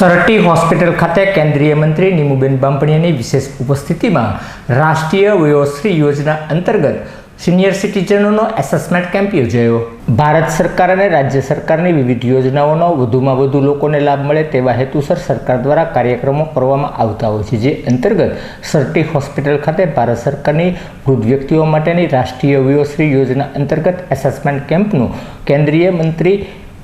Sir T hospital ખાતે કેન્દ્રીય મંત્રી નીમુબેન બાંભણિયાની વિશેષ ઉપસ્થિતિમાં રાષ્ટ્રીય વયોશ્રી યોજના અંતર્ગત સિનિયર સિટીઝનોનો એસેસમેન્ટ કેમ્પ યોજાયો. ભારત સરકાર અને રાજ્ય સરકારની વિવિધ યોજનાઓનો વધુમાં વધુ લોકોને લાભ મળે તેવા હેતુસર સરકાર દ્વારા કાર્યક્રમો કરવામાં આવતા હોય છે, જે અંતર્ગત સરટી હોસ્પિટલ ખાતે ભારત સરકારની વૃદ્ધ વ્યક્તિઓ માટેની રાષ્ટ્રીય વયોશ્રી યોજના અંતર્ગત એસેસમેન્ટ કેમ્પનું કેન્દ્રીય મંત્રી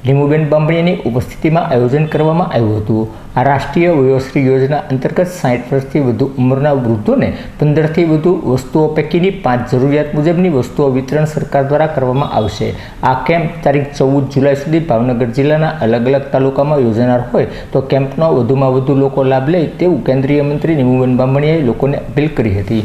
લીમુબેન બામણીયાની ઉપસ્થિતિમાં આયોજન કરવામાં આવ્યું હતું. આ રાષ્ટ્રીય વયોશ્રી યોજના અંતર્ગત સાઠ વર્ષથી વધુ ઉંમરના વૃદ્ધોને પંદરથી વધુ વસ્તુઓ પૈકીની પાંચ જરૂરિયાત મુજબની વસ્તુઓ વિતરણ સરકાર દ્વારા કરવામાં આવશે. આ કેમ્પ તારીખ ચૌદ જુલાઈ સુધી ભાવનગર જિલ્લાના અલગ અલગ તાલુકામાં યોજાનાર હોય તો કેમ્પનો વધુમાં વધુ લોકો લાભ લે તેવું કેન્દ્રીય મંત્રી નીમુબેન બામણીયાએ લોકોને અપીલ કરી હતી.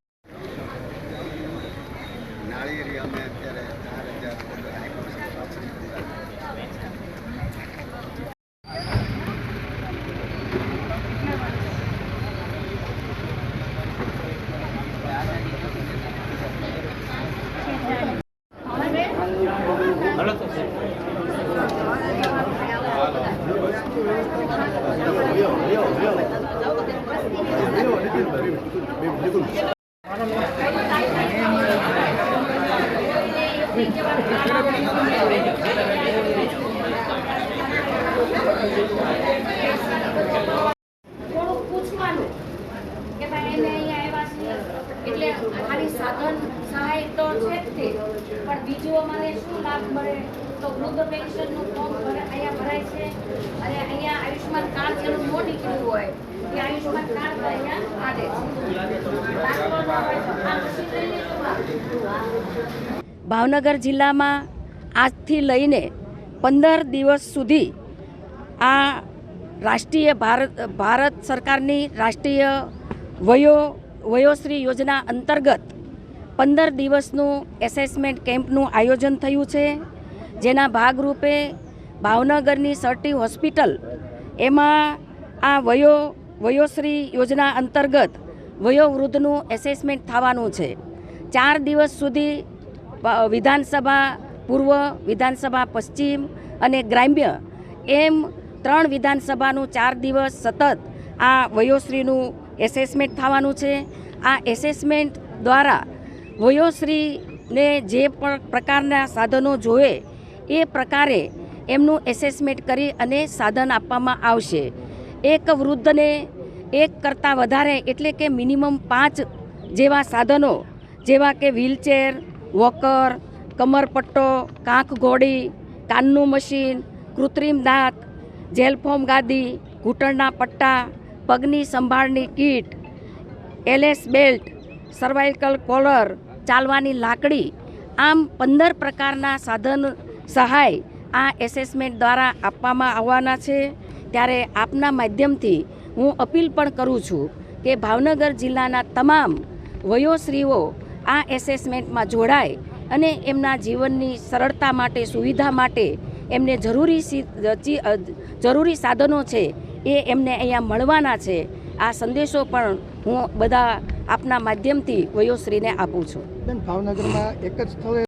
નાળિયેરી અમે અત્યારે ચાર હજાર થોડુંક પૂછવાનું કે ભાઈ એને અહીંયા આવ્યા છીએ એટલે ખાલી સાધન સહાય તો છે જ તે પણ બીજું અમારે શું લાભ મળે? તો વૃદ્ધ પેન્શનનું ફોર્મ ભરે ભરાય છે અને અહીંયા આયુષ્યમાન કાર્ડ જેનું ન નીકળ્યું હોય, એ આયુષ્યમાન કાર્ડ અહીંયા આવે ભાવનગર જિલ્લામાં આજથી લઈને પંદર દિવસ સુધી આ રાષ્ટ્રીય ભારત ભારત સરકારની રાષ્ટ્રીય વયો, વયોશ્રી યોજના અંતર્ગત પંદર દિવસનું એસેસમેન્ટ કેમ્પનું આયોજન થયું છે, જેના ભાગરૂપે ભાવનગરની સર્ટી હોસ્પિટલ એમાં આ વયો, વયોશ્રી યોજના અંતર્ગત વયોવૃદ્ધનું એસેસમેન્ટ થવાનું છે. ચાર દિવસ સુધી વિધાનસભા પૂર્વ, વિધાનસભા પશ્ચિમ અને ગ્રામ્ય એમ ત્રણ વિધાનસભાનું ચાર દિવસ સતત આ વયોશ્રીનું એસેસમેન્ટ થવાનું છે. આ એસેસમેન્ટ દ્વારા વયોશ્રીને જે પણ પ્રકારના સાધનો જોવે એ પ્રકારે એમનું એસેસમેન્ટ કરી અને સાધન આપવામાં આવશે. એક વૃદ્ધને એક કરતાં વધારે એટલે કે મિનિમમ પાંચ જેવા સાધનો, જેવા કે વ્હીલચેર વોકર કમરપટ્ટો, કાંખ ઘોડી, કાનનું મશીન, કૃત્રિમ દાંત જેલફોમ ગાદી, ઘૂંટણના પટ્ટા, પગની સંભાળની kit, LS belt cervical collar ચાલવાની લાકડી, આમ પંદર પ્રકારના સાધન સહાય આ એસેસમેન્ટ દ્વારા આપવામાં આવવાના છે. ત્યારે આપના માધ્યમથી હું અપીલ પણ કરું છું કે ભાવનગર જિલ્લાના તમામ વયોશ્રીઓ આ એસેસમેન્ટમાં જોડાય અને એમના જીવનની સરળતા માટે, સુવિધા માટે એમને જરૂરી જરૂરી સાધનો છે એ એમને અહીંયા મળવાના છે. આ સંદેશો પણ હું બધા આપના માધ્યમથી વયોશ્રીને આપું છું. ભાવનગરમાં એક જ સ્થળે